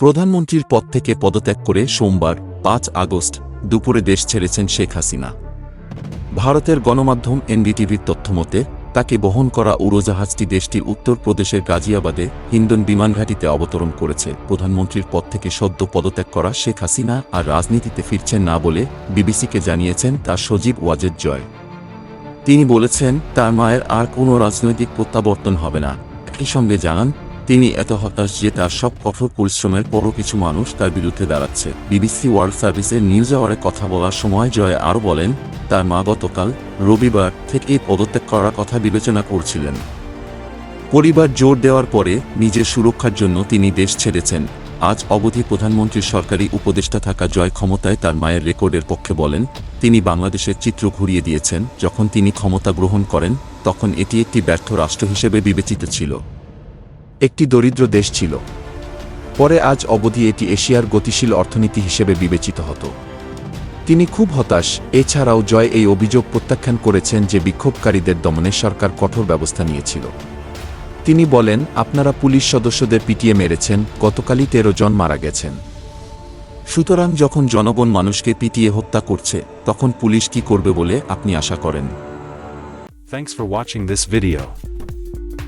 প্রধানমন্ত্রীর পদ থেকে পদত্যাগ করে সোমবার, পাঁচ আগস্ট, দুপুরে দেশ ছেড়েছেন শেখ হাসিনা। ভারতের গণমাধ্যম এনডিটিভির তথ্যমতে তাকে বহন করা উড়োজাহাজটি দেশটির উত্তরপ্রদেশের গাজিয়াবাদে হিন্দন বিমানঘাটিতে অবতরণ করেছে। প্রধানমন্ত্রীর পদ থেকে সদ্য পদত্যাগ করা শেখ হাসিনা আর রাজনীতিতে ফিরছেন না বলে বিবিসিকে জানিয়েছেন তার সজীব ওয়াজেদ জয়। তিনি বলেছেন, তার মায়ের আর কোনো রাজনৈতিক প্রত্যাবর্তন হবে না। একই সঙ্গে জানান তিনি এত হতাশ যে তার সব কঠোর পরিশ্রমের পরও কিছু মানুষ তার বিরুদ্ধে দাঁড়াচ্ছে। বিবিসি ওয়ার্ল্ড সার্ভিসের নিউজ আওয়ারে কথা বলার সময় জয় আরও বলেন, তার মা গতকাল রবিবার থেকে পদত্যাগ করার কথা বিবেচনা করছিলেন। পরিবার জোর দেওয়ার পরে নিজের সুরক্ষার জন্য তিনি দেশ ছেড়েছেন। আজ অবধি প্রধানমন্ত্রীর সরকারি উপদেষ্টা থাকা জয় ক্ষমতায় তার মায়ের রেকর্ডের পক্ষে বলেন, তিনি বাংলাদেশের চিত্র ঘুরিয়ে দিয়েছেন। যখন তিনি ক্ষমতা গ্রহণ করেন, তখন এটি একটি ব্যর্থ রাষ্ট্র হিসেবে বিবেচিত ছিল। একটি দরিদ্র দেশ ছিল। পরে আজ অবধি এটি এশিয়ার গতিশীল অর্থনীতি হিসেবে বিবেচিত হতো। তিনি খুব হতাশ, এছাড়াও জয় এই অভিযোগ প্রত্যাখ্যান করেছেন যে বিক্ষোভকারীদের দমনে সরকার কঠোর ব্যবস্থা নিয়েছিল। তিনি বলেন, আপনারা পুলিশ সদস্যদের পিটিয়ে মেরেছেন, গতকালই তেরো জন মারা গেছেন। সুতরাং যখন জনগণ মানুষকে পিটিয়ে হত্যা করছে, তখন পুলিশ কি করবে বলে আপনি আশা করেন? Thanks for watching this video.